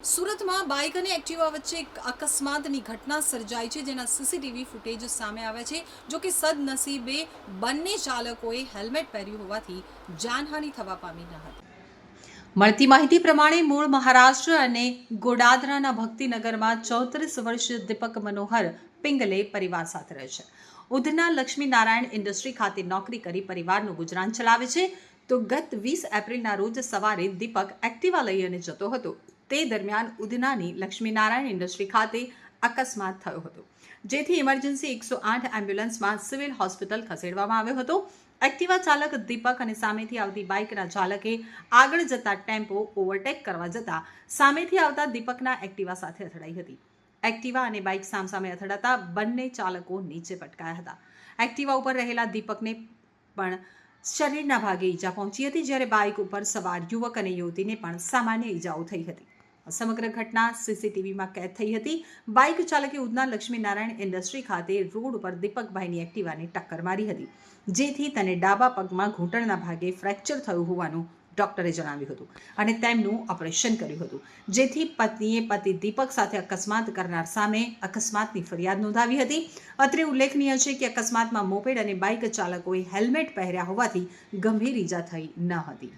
સુરતમાં બાઇક અને એક્ટિવા વચ્ચે એક અકસ્માતની ઘટના સર્જાઈ છે, જેના સીસીટીવી ફૂટેજ સામે આવ્યા છે, જો કે સદનસીબે બંને ચાલકોએ હેલ્મેટ પહેર્યું હોવાથી જાનહાનિ થવા પામી ન હતી. મળતી માહિતી પ્રમાણે મૂળ મહારાષ્ટ્ર અને ગોડાદરાના ભક્તિનગરમાં ચોત્રીસ વર્ષીય દીપક મનોહર પિંગલે પરિવાર સાથે રહે છે. ઉધના લક્ષ્મી નારાયણ ઇન્ડસ્ટ્રી ખાતે નોકરી કરી પરિવારનું ગુજરાન ચલાવે છે. તો ગત વીસ એપ્રિલના રોજ સવારે દીપક એક્ટિવા લઈ અને જતો હતો. તે દરમિયાન ઉધનાની લક્ષ્મીનારાયણ ઇન્ડસ્ટ્રી ખાતે અકસ્માત થયો હતો, જેથી ઇમરજન્સી એકસો આઠ એમ્બ્યુલન્સમાં સિવિલ હોસ્પિટલ ખસેડવામાં આવ્યો હતો. એક્ટિવા ચાલક દીપક અને સામેથી આવતી બાઇકના ચાલકે આગળ જતા ટેમ્પો ઓવરટેક કરવા જતા સામેથી આવતા દીપકના એક્ટિવા સાથે અથડાઈ હતી. એક્ટિવા અને બાઇક સામસામે અથડાતા બંને ચાલકો નીચે પટકાયા હતા. એક્ટિવા ઉપર રહેલા દીપકને પણ શરીરના ભાગે ઈજા પહોંચી હતી, જ્યારે બાઇક ઉપર સવાર યુવક અને યુવતીને પણ સામાન્ય ઈજાઓ થઈ હતી. સમગ્ર ઘટના સીસીટીવીમાં કેદ થઈ હતી. બાઇક ચાલકે ઉધના લક્ષ્મીનારાયણ ઇન્ડસ્ટ્રી ખાતે રોડ ઉપર દીપકભાઈની એક્ટિવાને ટક્કર મારી હતી. જેથી તેને ડાબા પગમાં ઘૂંટણના ભાગે ફ્રેક્ચર થયું હોવાનું ડોક્ટરે જણાવ્યું હતું અને તેમનું ઓપરેશન કર્યું હતું. જેથી પત્નીએ પતિ દીપક સાથે અકસ્માત કરનાર સામે અકસ્માતની ફરિયાદ નોંધાવી હતી. અત્રે ઉલ્લેખનીય છે કે અકસ્માતમાં મોપેડ અને બાઇક ચાલકોએ હેલ્મેટ પહેર્યા હોવાથી ગંભીર ઈજા થઈ ન હતી.